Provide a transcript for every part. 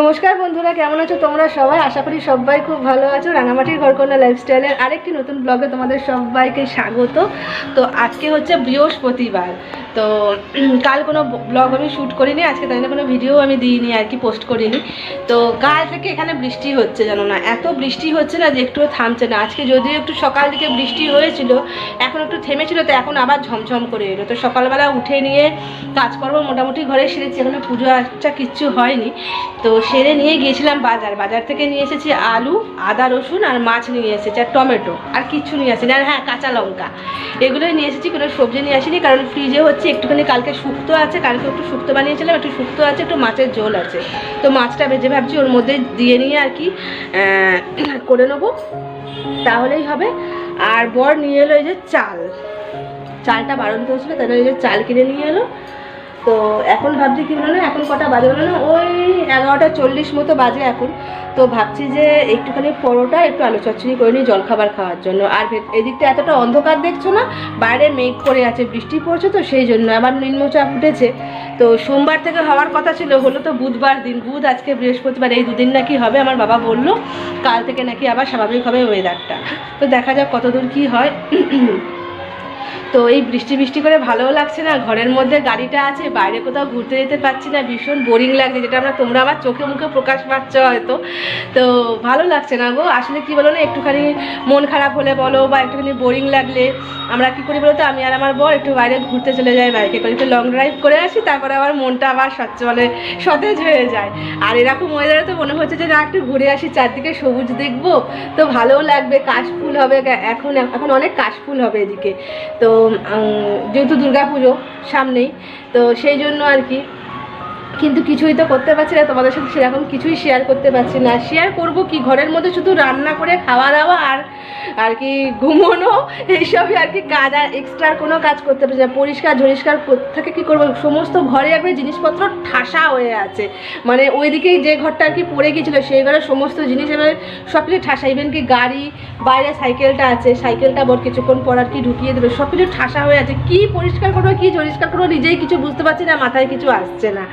নমস্কার বন্ধুরা, কেমন আছো তোমরা সবাই? আশা করি সবাই খুব ভালো আছো। রাঙামাটির ঘরকন্যা লাইফস্টাইলের আরেকটি নতুন ব্লগে তোমাদের সবাইকে স্বাগত। তো আজকে হচ্ছে বৃহস্পতিবার। তো কাল কোনো ব্লগ আমি শ্যুট করিনি, আজকে তাই জন্য কোনো ভিডিও আমি দিইনি আর কি পোস্ট করিনি। তো কাল থেকে এখানে বৃষ্টি হচ্ছে জানো না, এত বৃষ্টি হচ্ছে না যে একটুও থামছে না। আজকে যদিও একটু সকাল দিকে বৃষ্টি হয়েছিল, এখন একটু থেমেছিল, তো এখন আবার ঝমঝম করে এলো। তো সকালবেলা উঠে নিয়ে কাজকর্ম মোটামুটি ঘরে সেরেছি, এখনও পুজো আচ্ছা কিচ্ছু হয়নি। তো সেরে নিয়ে গিয়েছিলাম বাজার বাজার থেকে নিয়ে এসেছি আলু, আদা, রসুন আর মাছ নিয়ে এসেছি, আর টমেটো, আর কিচ্ছু নিয়ে আসিনি। আর হ্যাঁ কাঁচা লঙ্কা, এগুলোই নিয়ে এসেছি, কোনো সবজি নিয়ে আসিনি, কারণ ফ্রিজে হচ্ছে একটুখানি কালকে শুক্তো আছে, কালকে একটু শুক্তো বানিয়েছিলাম, একটু শুক্তো আছে, একটু মাছের ঝোল আছে। তো মাছটা ভেজে ভাবছি, ওর মধ্যে দিয়ে নিয়ে আর কি করে নেব। তাহলেই হবে। আর বর নিয়ে এলো এই যে চাল। চালটা বারণ করেছিল তাহলে এই যে চাল কিনে নিয়ে এলো। তো এখন ভাবছি কি বলো না এখন কটা বাজে বলো না ওই এগারোটা চল্লিশ মতো বাজে এখন। তো ভাবছি যে একটুখানি পরোটা, একটু আলু চচ্চড়ি করে নিই জলখাবার খাওয়ার জন্য। আর এদিকটা এতটা অন্ধকার দেখছ না? বাইরে মেঘ করে আছে, বৃষ্টি পড়ছে তো সেই জন্য। আবার নিম্নচাপ উঠেছে। তো সোমবার থেকে হওয়ার কথা ছিল, হলো তো বুধবার দিন। বুধ আজকে বৃহস্পতিবার, এই দুদিন নাকি হবে আমার বাবা বলল, কাল থেকে নাকি আবার স্বাভাবিক হবে ওয়েদারটা তো দেখা যাক কতদূর কি হয়। তো এই বৃষ্টি বৃষ্টি করে ভালোও লাগছে না। ঘরের মধ্যে গাড়িটা আছে, বাইরে কোথাও ঘুরতে যেতে পারছি না, ভীষণ বোরিং লাগছে, যেটা আমরা তোমরা আমার চোখে মুখে প্রকাশ পাচ্ছ হয়তো। তো ভালো লাগছে না গো। আসলে কি বলো না, একটুখানি মন খারাপ হলে বলো বা একটুখানি বোরিং লাগলে, আমরা কি করি বলো তো আমি আর আমার বর একটু বাইরে ঘুরতে চলে যাই বাইকে করে, একটু লং ড্রাইভ করে আসি, তারপরে আবার মনটা আবার স্বচ্ছ বলে সতেজ হয়ে যায়। আর এরকম ওয়েদারে তো মনে হচ্ছে যে না, একটু ঘুরে আসি, চারদিকে সবুজ দেখব, তো ভালোও লাগবে, কাশফুল হবে এখন এখন অনেক কাশফুল হবে এদিকে। তো যেহেতু দুর্গাপুজো সামনেই তো সেই জন্য আর কি কিন্তু কিছুই তো করতে পারছি না, তোমাদের সাথে সেরকম কিছুই শেয়ার করতে পারছি না। শেয়ার করব কি? ঘরের মধ্যে শুধু রান্না করে খাওয়া দাওয়া আর আর কি ঘুমোনো, এইসবই আর কি কাজ, আর এক্সট্রা কোনো কাজ করতে পারছি না। পরিষ্কার ঝরিষ্কার থেকে কি করব? সমস্ত ঘরে একবার জিনিসপত্র ঠাসা হয়ে আছে। মানে ওইদিকেই যে ঘরটা আর কি পড়ে গিয়েছিল, সেই ঘরের সমস্ত জিনিস এবারে সব কিছু ঠাসা। ইভেন কি গাড়ি, বাইরে সাইকেলটা আছে, সাইকেলটা বর কিছুক্ষণ পর আর কি ঢুকিয়ে দেবে, সব কিছু ঠাসা হয়ে আছে। কি পরিষ্কার করব, কি পরিষ্কার করব, নিজেই কিছু বুঝতে পারছি না, মাথায় কিছু আসছে না।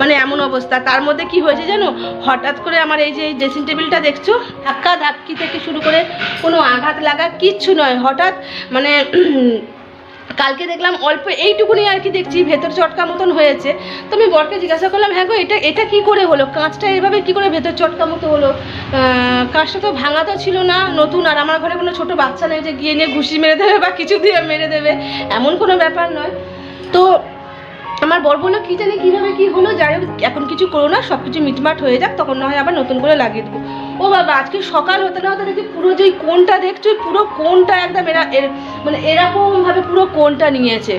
মানে এমন অবস্থা। তার মধ্যে কি হয়েছে জানো? হঠাৎ করে আমার এই যে ড্রেসিং টেবিলটা দেখছ, ধাক্কা ধাক্কি থেকে শুরু করে কোনো আঘাত লাগা কিচ্ছু নয়। হঠাৎ মানে কালকে দেখলাম অল্প এইটুকুনি আর কি দেখছি, ভেতর চটকা মতন হয়েছে। তো আমি বরকে জিজ্ঞাসা করলাম হ্যাঁ গো, এটা এটা কি করে হলো? কাঁচটা এভাবে কি করে ভেতর চটকা মতো হলো? কাঁচটা তো ভাঙা তো ছিল না, নতুন। আর আমার ঘরে কোনো ছোট বাচ্চা নেই যে গিয়ে নিয়ে ঘুষি মেরে দেবে বা কিছু দিয়ে মেরে দেবে। এমন কোনো ব্যাপার নয়। তো আমার বর বলল, কি জানি কীভাবে কী হলো, যাই হোক, এখন কিছু করো না সব কিছু মিটমাট হয়ে যাক, তখন না হয় আবার নতুন করে লাগিয়ে দেবো। ও বাবা, আজকে সকাল হতে না হতে দেখি পুরো যেই কোনটা দেখছ, পুরো কোনটা একদম এরা মানে এরকমভাবে পুরো কোনটা নিয়েছে।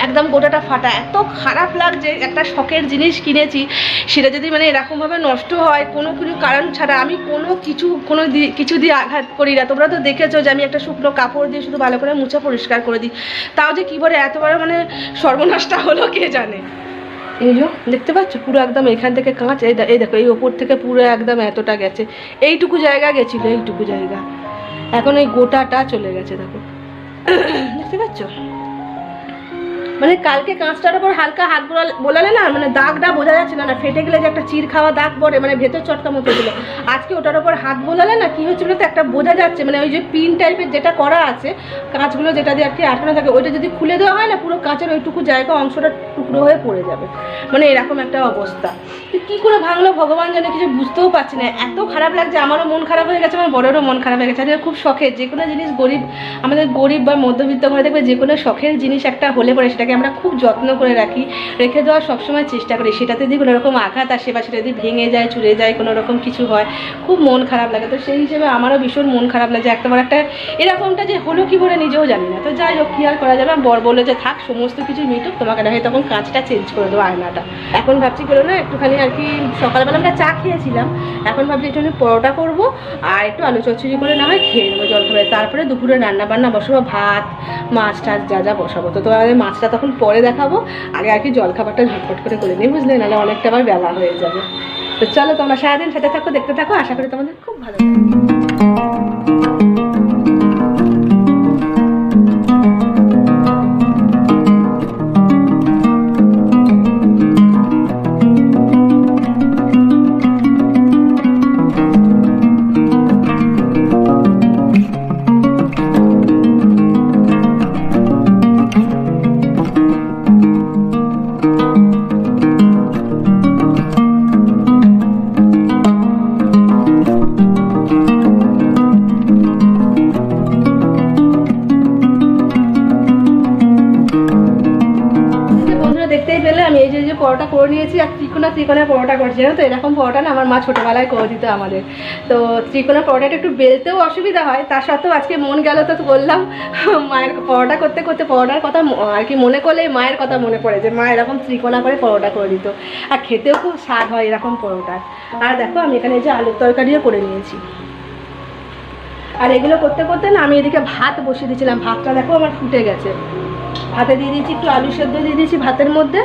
একদম গোটাটা ফাটা। এত খারাপ লাগছে, একটা শখের জিনিস কিনেছি, সেটা যদি মানে এরকমভাবে নষ্ট হয়, কোনো কিছু কারণ ছাড়া আমি কোনো কিছু কোনো কিছু দিয়ে আঘাত করি না। তোমরা তো দেখেছ যে আমি একটা শুকনো কাপড় দিয়ে শুধু ভালো করে মুছে পরিষ্কার করে দিই। তাও যে কী বলে, এত বড় মানে সর্বনাশটা হলো কে জানে? এই যে, দেখতে পাচ্ছ? পুরো একদম এখান থেকে কাঁচ, এই এই দেখো, এই ওপর থেকে পুরো একদম এতটা গেছে। এইটুকু জায়গা গেছিল, এইটুকু জায়গা। এখন এই গোটাটা চলে গেছে, দেখো। দেখতে পাচ্ছ? মানে কালকে কাঁচটার উপর হালকা হাত বোলা- বোলালে না মানে দাগটা বোঝা যাচ্ছে না। ফেটে গেলে যে একটা চির খাওয়া দাগ পড়ে মানে ভেতর চটকা মতো ছিল আজকে ওটার উপর হাত বোলালে না, কি হচ্ছে বলতো, একটা বোঝা যাচ্ছে। মানে ওই যে পিন টাইপের যেটা করা আছে, কাঁচগুলো যেটা দিয়ে আর কি আটকানো থাকে, ওইটা যদি খুলে দেওয়া হয় না, পুরো কাঁচের ওইটুকু জায়গা, অংশটা টুকরো হয়ে পড়ে যাবে। মানে এরকম একটা অবস্থা। তো কী করে ভাঙলো ভগবান জানে, কিছু বুঝতেও পারছি না। এত খারাপ লাগছে, আমারও মন খারাপ হয়ে গেছে, আমার বড়েরও মন খারাপ হয়ে গেছে। আর খুব শখের, যে কোনো জিনিস গরিব, আমাদের গরিব বা মধ্যবিত্ত ঘরে দেখবে যে কোনো শখের জিনিস একটা হলে পরে সেটাকে আমরা খুব যত্ন করে রাখি, রেখে দেওয়ার সবসময় চেষ্টা করি। সেটাতে যদি কোনো রকম আঘাত আসে বা সেটা যদি ভেঙে যায়, চুরে যায়, কোনো রকম কিছু হয়, খুব মন খারাপ লাগে। তো সেই হিসেবে আমারও ভীষণ মন খারাপ লাগে। একটা বড় একটা এরকমটা যে হলো কি করে নিজেও জানি না। তো যাই হোক, কি আর করা যাবে? বর বলল যে, থাক, সমস্ত কিছু মিটুক, তোমাকে না হয় তখন কাজটা চেঞ্জ করে দেবো আয়নাটা। এখন ভাবছি করো না, একটুখানি আর কি সকালবেলা আমরা চা খেয়েছিলাম। এখন ভাবছি একটুখানি পরোটা করব আর একটু আলু চচ্চড়ি করে না হয় খেয়ে নেব জল খাবে তারপরে দুপুরে রান্না বান্না বসাবো, ভাত, মাছ, টাছ যা যা বসাবো। তো তোমাদের মাছটা তখন পরে দেখাবো। আগে আর কি জল খাবারটা ঝটপট করে করে নিই, বুঝলে? নাহলে অনেকটা আবার বেলা হয়ে যাবে। তো চলো তোমরা সারাদিন সাথে থাকো, দেখতে থাকো, আশা করি তোমাদের খুব ভালো ত্রিকোণের পরোটা করছি, জানো তো? এরকম পরোটা না আমার মা ছোটোবেলায় করে দিত আমাদের। তো ত্রিকোণের পরোটাটা একটু বেলতেও অসুবিধা হয়, তার সত্ত্বেও আজকে মন গেল তো বললাম, মায়ের পরোটা করতে করতে পরোটার কথা আর কি মনে করলে মায়ের কথা মনে পড়ে যে মা এরকম ত্রিকোণা করে পরোটা করে দিত। আর খেতেও খুব স্বাদ হয় এরকম পরোটা। আর দেখো, আমি এখানে যে আলুর তরকারিও করে নিয়েছি। আর এগুলো করতে করতে না আমি এদিকে ভাত বসিয়ে দিয়েছিলাম। ভাতটা দেখো আমার ফুটে গেছে। ভাতে দিয়ে দিয়েছি একটু আলু সেদ্ধ দিয়ে দিয়েছি ভাতের মধ্যে।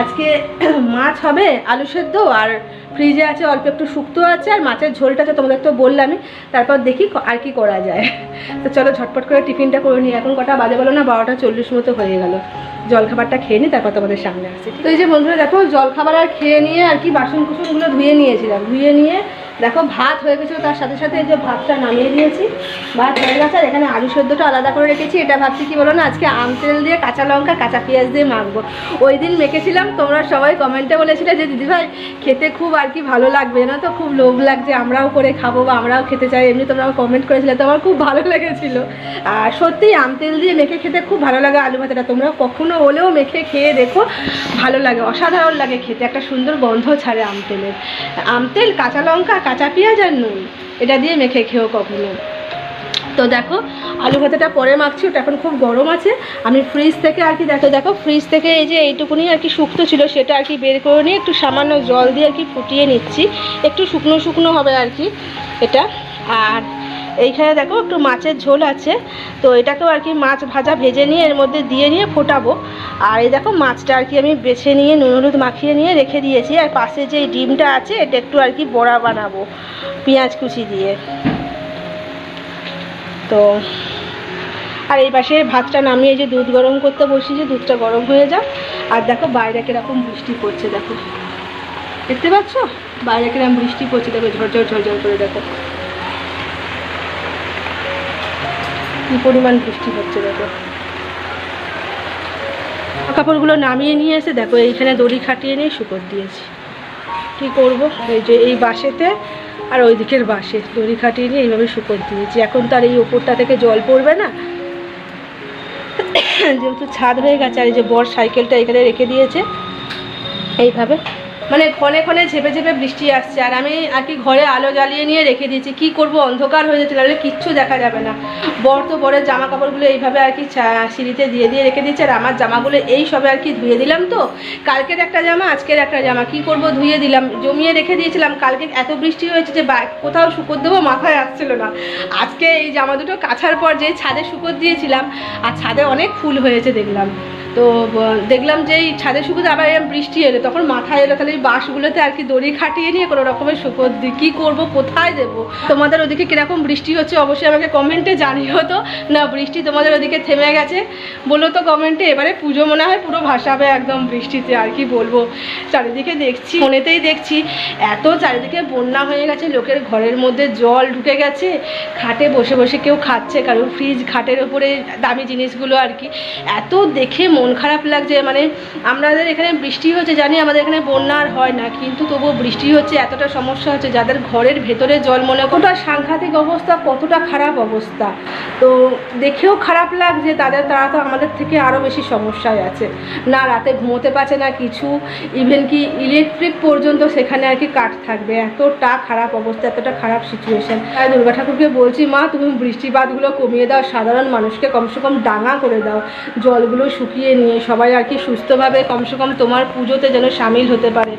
আজকে মাছ হবে, আলু সেদ্ধ, আর ফ্রিজে আছে অল্প একটু শুক্তো আছে, আর মাছের ঝোলটা তো তোমাদের তো বললামই, তারপর দেখি আর কি করা যায়। তো চলো ঝটপট করে টিফিনটা করে নিই। এখন কটা বাজে বলো না, বারোটা চল্লিশ মতো হয়ে গেল। জলখাবারটা খেয়ে নিই, তারপর তোমাদের সামনে আসছি তো এই যে বন্ধুরা, দেখো জলখাবার আর খেয়ে নিয়ে আর কি বাসন কুসনগুলো ধুয়ে নিয়েছিলাম। ধুয়ে নিয়ে দেখো, ভাত হয়ে গেছিল, তার সাথে সাথে এই যে ভাতটা নামিয়ে দিয়েছি। ভাত হয়ে গেছে আর এখানে আলু সেদ্ধটা আলাদা করে রেখেছি। এটা ভাবছি কি বলো না, আজকে আম তেল দিয়ে কাঁচা লঙ্কা, কাঁচা পেঁয়াজ দিয়ে মাখবো। ওই দিন মেখেছিলাম, তোমরা সবাই কমেন্টে বলেছিলে যে দিদিভাই খেতে খুব আর কি ভালো লাগবে? না তো, খুব লোভ লাগছে, আমরাও করে খাব বা আমরাও খেতে চাই। এমনি তোমরা কমেন্ট করেছিলে, তো আমার খুব ভালো লেগেছিল। আর সত্যি, আম তেল দিয়ে মেখে খেতে খুব ভালো লাগে আলু ভাতাটা তোমরা কখনো হলেও মেখে খেয়ে দেখো, ভালো লাগে, অসাধারণ লাগে খেতে। একটা সুন্দর গন্ধ ছাড়ে আম তেলের। আম তেল, কাঁচা লঙ্কা কাঁচা পেঁয়াজ আর নুন। এটা দিয়ে মেখে খেয়েও কখনো। তো দেখো, আলু ভাতাটা পরে মাখছি, ওটা এখন খুব গরম আছে। আমি ফ্রিজ থেকে আর কি দেখো দেখো ফ্রিজ থেকে এই যে এইটুকুনি আর কি শুক্তো ছিল, সেটা আর কি বের করে নিয়ে একটু সামান্য জল দিয়ে আর কি ফুটিয়ে নিচ্ছি। একটু শুকনো শুকনো হবে আর কি এটা। আর এইখানে দেখো একটু মাছের ঝোল আছে। তো এটাকেও আর কি মাছ ভাজা ভেজে নিয়ে এর মধ্যে দিয়ে নিয়ে ফোটাবো। আর এই দেখো মাছটা আর কি আমি বেছে নিয়ে নুন হলুদ মাখিয়ে নিয়ে রেখে দিয়েছি। আর পাশে যে ডিমটা আছে, এটা একটু আর কি বড়া বানাবো পেঁয়াজ কুচি দিয়ে। তো আর এই পাশে ভাতটা নামিয়ে যে দুধ গরম করতে বসিয়েছি দুধটা গরম হয়ে যাক। আর দেখো বাইরে কীরকম বৃষ্টি পড়ছে দেখো। দেখতে পাচ্ছ? বাইরে কীরকম বৃষ্টি পড়ছে, দেখো ঝরঝর ঝরঝর করে দেখো। কি পরিমাণ বৃষ্টি হচ্ছে দেখো। কাপড়গুলো নামিয়ে নিয়ে এসে দেখো, এইখানে দড়ি খাটিয়ে নিয়ে শুকর দিয়েছি। কি করব? এই যে এই বাসেতে আর ওই দিকের বাসে দড়ি খাটিয়ে নিয়ে এইভাবে শুকর দিয়েছি। এখন তো আর এই ওপরটা থেকে জল পড়বে না। যেহেতু ছাদ হয়ে গেছে, আর এই যে বর সাইকেলটা এখানে রেখে দিয়েছে, এইভাবে মানে ক্ষণে ক্ষণে ঝেপে ঝেপে বৃষ্টি আসছে। আর আমি আর কি ঘরে আলো জ্বালিয়ে নিয়ে রেখে দিয়েছি। কি করব? অন্ধকার হয়ে যাচ্ছে। নাহলে কিচ্ছু দেখা যাবে না। বর তো বরের জামা কাপড়গুলো এইভাবে আর কি সিঁড়িতে দিয়ে দিয়ে রেখে দিয়েছে। আর আমার জামাগুলো এই সবে আর কি ধুয়ে দিলাম তো। কালকের একটা জামা, আজকের একটা জামা। কি করব? ধুয়ে দিলাম। জমিয়ে রেখে দিয়েছিলাম। কালকে এত বৃষ্টি হয়েছে যে কোথাও শুকর দেবো মাথায় আসছিল না। আজকে এই জামা দুটো কাছার পর যে ছাদে শুকর দিয়েছিলাম, আর ছাদে অনেক ফুল হয়েছে দেখলাম। তো দেখলাম যে এই ছাদে শুকোতে আবার বৃষ্টি এলো। তখন মাথায় এলো, তাহলে এই বাঁশগুলোতে আর কি দড়ি খাটিয়ে নিয়ে কোনো রকমের শুকোর দিই কী করব, কোথায় দেবো? তোমাদের ওদিকে কীরকম বৃষ্টি হচ্ছে, অবশ্যই আমাকে কমেন্টে জানিও তো। না, বৃষ্টি তোমাদের ওদিকে থেমে গেছে। বলো তো কমেন্টে এবারে পুজো মনে হয় পুরো ভাসাবে একদম বৃষ্টিতে, আর কি বলব। চারিদিকে দেখছি মনেতেই দেখছি, এত চারিদিকে বন্যা হয়ে গেছে, লোকের ঘরের মধ্যে জল ঢুকে গেছে। খাটে বসে বসে কেউ খাচ্ছে, কারণ ফ্রিজ খাটের ওপরে দামি জিনিসগুলো আর কি। এত দেখে মন খারাপ লাগছে মানে আমাদের এখানে বৃষ্টি হচ্ছে, জানি আমাদের এখানে বন্যা আর হয় না, কিন্তু তবুও বৃষ্টি হচ্ছে, এতটা সমস্যা হচ্ছে, যাদের ঘরের ভেতরে জল মনে কতটা সাংঘাতিক অবস্থা, কতটা খারাপ অবস্থা। তো দেখেও খারাপ লাগছে, তাদের, তারা তো আমাদের থেকে আরও বেশি সমস্যায় আছে। না রাতে ঘুমোতে পারছে না কিছু ইভেন কি ইলেকট্রিক পর্যন্ত সেখানে আর কি কাট থাকবে, এতটা খারাপ অবস্থা, এতটা খারাপ সিচুয়েশন তাই দুর্গা ঠাকুরকে বলছি, মা, তুমি বৃষ্টিপাতগুলো কমিয়ে দাও, সাধারণ মানুষকে কমসে কম ডাঙা করে দাও, জলগুলো শুকিয়ে নিয়ে সবাই আর কি সুস্থভাবে কমসে কম তোমার পুজোতে যেন সামিল হতে পারে।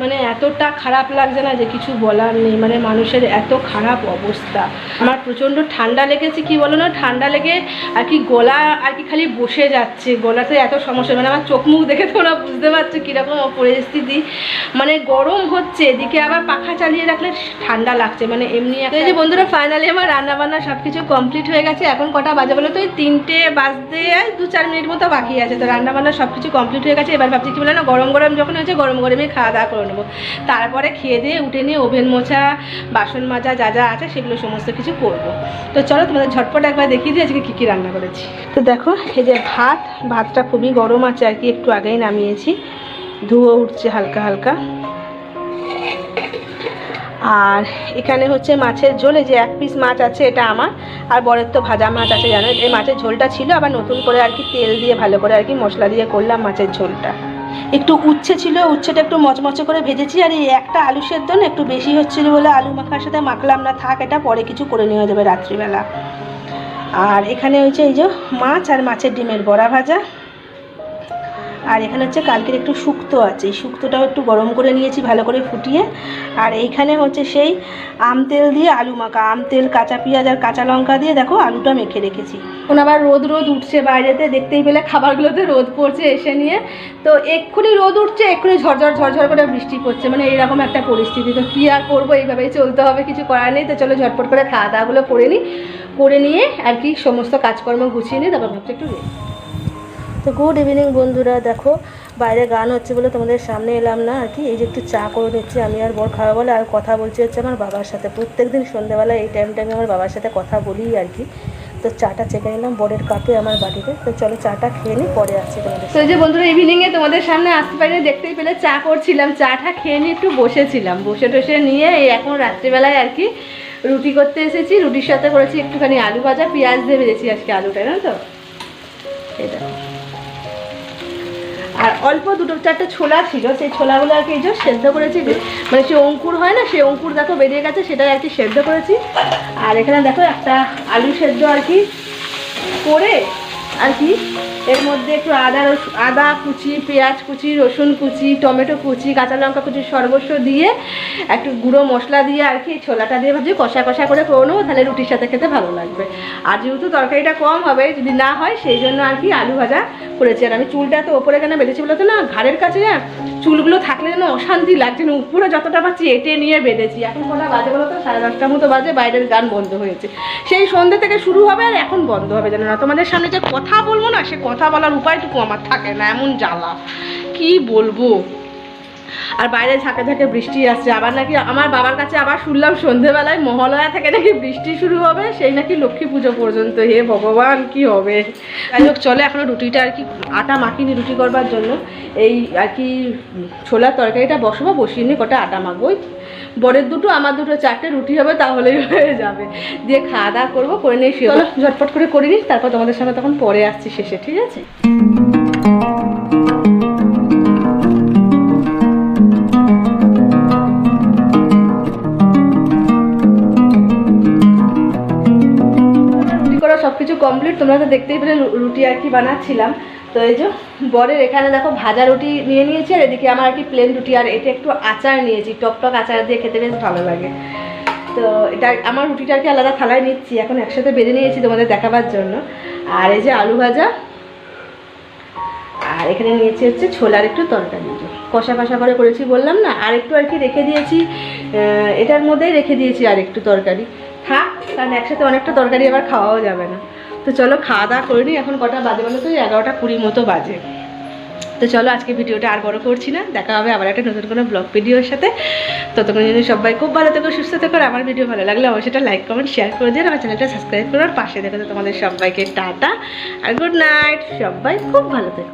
মানে এতটা খারাপ লাগছে না যে কিছু বলার নেই। মানে মানুষের এত খারাপ অবস্থা। আমার প্রচণ্ড ঠান্ডা লেগেছে, কি বলো না? ঠান্ডা লেগে আর কি গলা আর কি খালি বসে যাচ্ছে। গলাতে এত সমস্যা মানে আমার চোখ মুখ দেখে তোমরা বুঝতে পারছ কীরকম পরিস্থিতি। মানে গরম হচ্ছে, এদিকে আবার পাখা চালিয়ে রাখলে ঠান্ডা লাগছে। মানে এমনি যে বন্ধুরা ফাইনালি আমার রান্না বান্না সব কিছু কমপ্লিট হয়ে গেছে। এখন কটা বাজে বলো তো? ওই তিনটে বাজতে দু চার মিনিট মতো বাকি আছে। তো রান্না বান্না সব কিছু কমপ্লিট হয়ে গেছে। এবার ভাবছি কি বলে না, গরম গরম যখন হয়েছে, গরম গরমে খাওয়া দাওয়া করে নেব। তারপরে খেয়ে দিয়ে, উঠে নিয়ে ওভেন মোছা, বাসন মাজা যা যা আছে সেগুলো সমস্ত কিছু করব। তো চলো তোমাদের ঝটপট একবার দেখিয়ে দিই আজকে কী কী রান্না করেছি। তো দেখো, এই যে ভাত, ভাতটা খুবই গরম আছে আর কি, একটু আগেই নামিয়েছি। ধুয়ো উঠছে হালকা হালকা। আর এখানে হচ্ছে মাছের ঝোল যে এক পিস মাছ আছে, এটা আমার। আর বরের তো ভাজা মাছ আছে, জানো? এই মাছের ঝোলটা ছিল, আবার নতুন করে আর কি তেল দিয়ে ভালো করে আর কি মশলা দিয়ে করলাম মাছের ঝোলটা। একটু উচ্ছে ছিল, উচ্ছেটা একটু মচমচে করে ভেজেছি আর এই একটা আলু সেদ্ধ না একটু বেশি হচ্ছিল বলে আলু মাখার সাথে মাখলাম না, থাক এটা পরে কিছু করে নেওয়া যাবে রাত্রিবেলা। আর এখানে হয়েছে এই যে মাছ আর মাছের ডিমের বড়া ভাজা। আর এখানে হচ্ছে কালকের একটু শুক্তো আছে। এই শুক্তোটাও একটু গরম করে নিয়েছি, ভালো করে ফুটিয়ে। আর এইখানে হচ্ছে সেই আম তেল দিয়ে আলু মাখা। আম তেল, কাঁচা পেঁয়াজ আর কাঁচা লঙ্কা দিয়ে দেখো আলুটা মেখে রেখেছি। এখন আবার রোদ রোদ উঠছে বাইরেতে, দেখতেই পেলে খাবারগুলোতে রোদ পড়ছে এসে নিয়ে। তো এক্ষুনি রোদ উঠছে, এক্ষুনি ঝরঝর ঝরঝর করে বৃষ্টি পড়ছে। মানে এইরকম একটা পরিস্থিতি। তো কী আর করব? এইভাবেই চলতে হবে, কিছু করার নেই। তো চলো ঝটপট করে খাওয়া দাওয়াগুলো করে নিই করে নিয়ে আর কি সমস্ত কাজকর্ম গুছিয়ে নিই তারপর ভাবছি একটু তো গুড ইভিনিং বন্ধুরা। দেখো, বাইরে গান হচ্ছে বলে তোমাদের সামনে এলাম না। আর কি, এই যে একটু চা করে নিচ্ছি, আমি আর বর খাওয়া বলে, আর কথা বলছি হচ্ছে আমার বাবার সাথে। প্রত্যেক দিন সন্ধ্যেবেলা এই টাইমটা আমি আমার বাবার সাথে কথা বলি আর কি। তো চাটা চেকে নিলাম, বরের কাপে আমার বাড়িতে তো চলো চাটা খেয়ে নিই, পরে আসছি তোমাদের তো যে বন্ধুরা ইভিনিংয়ে তোমাদের সামনে আসতে পারি দেখতেই পেলে চা করছিলাম। চাটা খেয়ে নিয়ে একটু বসেছিলাম। বসে টসে নিয়ে এই এখন রাত্রিবেলায় আর কি রুটি করতে এসেছি। রুটির সাথে করেছি একটুখানি আলু ভাজা, পেঁয়াজ দিয়ে ভেজেছি আজকে আলুটা না তো? এটা আর অল্প দুটো চারটে ছোলা ছিল, সেই ছোলাগুলো আর কি এই সেদ্ধ করেছি মানে সে অঙ্কুর হয় না, সেই অঙ্কুর দেখো বেরিয়ে গেছে, সেটাই আর কি সেদ্ধ করেছি। আর এখানে দেখো একটা আলু সেদ্ধ আর কি করে আর কি এর মধ্যে একটু আদা রসুন, আদা কুচি, পেঁয়াজ কুচি, রসুন কুচি, টমেটো কুচি, কাঁচা লঙ্কা কুচি, সর্বস্ব দিয়ে একটু গুঁড়ো মশলা দিয়ে আর কি ছোলাটা দিয়ে ভাবছি কষা কষা করে করে নেব, তাহলে রুটির সাথে খেতে ভালো লাগবে। আর যেহেতু তরকারিটা কম হবে, যদি না হয়, সেই জন্য আর কি আলু ভাজা করেছি। আর আমি চুলটা তো ওপরে কেন বেঁধেছি বলতে না? ঘাড়ের কাছে না, চুলগুলো থাকলে যেন অশান্তি লাগছে না উপরে যতটা পাচ্ছি এটে নিয়ে বেঁধেছি। এখন কটা বাজে বলো তো? সাড়ে দশটার মতো বাজে, বাইরের গান বন্ধ হয়েছে। সেই সন্ধ্যে থেকে শুরু হবে আর এখন বন্ধ হবে। জানো না, তোমাদের সামনে যে কথা বলব না, সে কথা বলার উপায়টুকু আমার থাকে না এমন জ্বালা। কি বলব? আর বাইরে ঝাঁকে ঝাঁকে বৃষ্টি আসছে। আবার নাকি আমার বাবার কাছে আবার শুনলাম সন্ধেবেলায় মহালয়া থেকে নাকি বৃষ্টি শুরু হবে সেই নাকি লক্ষ্মী পুজো পর্যন্ত। হে ভগবান কি হবে? যাই হোক চলে এখনও রুটিটা আর কি আটা মাখিনি রুটি করবার জন্য। এই আর কি ছোলার তরকারিটা বসবো বসিয়ে নিয়ে কটা আটা মাখবো। বরের দুটো আমার দুটো চারটে রুটি হবে তাহলেই হয়ে যাবে। দিয়ে খাওয়া দাওয়া করব করে নিয়ে চলো ঝটপট করে করে নিই তারপর তোমাদের সামনে তখন পরে আসছি শেষে ঠিক আছে? কিছু কমপ্লিট তোমরা তো দেখতেই পেলে রুটি আর কি বানাচ্ছিলাম। তো এই যে বরের এখানে দেখো ভাজা রুটি নিয়ে নিয়েছি, আর এদিকে আমার আর কি প্লেন রুটি, আর এটা একটু আচার নিয়েছি, টক টক আচার দিয়ে খেতে বেশ ভালো লাগে। তো এটা আমার রুটিটা আর কি আলাদা থালায় নিচ্ছি, এখন একসাথে বেঁধে নিয়েছি তোমাদের দেখাবার জন্য। আর এই যে আলু ভাজা, আর এখানে নিয়েছি হচ্ছে ছোলার একটু তরকারি। কষা কষা করে করেছি বললাম না, আর একটু আর কি রেখে দিয়েছি এটার মধ্যেই রেখে দিয়েছি আর একটু তরকারি। থাক, কারণ একসাথে অনেকটা তরকারি আবার খাওয়াও যাবে না। তো চলো খাওয়া দাওয়া করে নিই, এখন কটা বাজে বলো তো? এগারোটা কুড়ির মতো বাজে। তো চলো আজকে ভিডিওটা আর বড় করছি না, দেখা হবে আবার একটা নতুন কোনো ব্লগ ভিডিওর সাথে। ততক্ষণ যদি সবাই খুব ভালো থেকো, সুস্থ থেকো আমার ভিডিও ভালো লাগলে অবশ্যই সেটা লাইক কমেন্ট শেয়ার করে দিন আমার চ্যানেলটা সাবস্ক্রাইব করো আর পাশে দেখো তোমাদের সবাইকে টাটা, আর গুড নাইট সবাই খুব ভালো থেকো।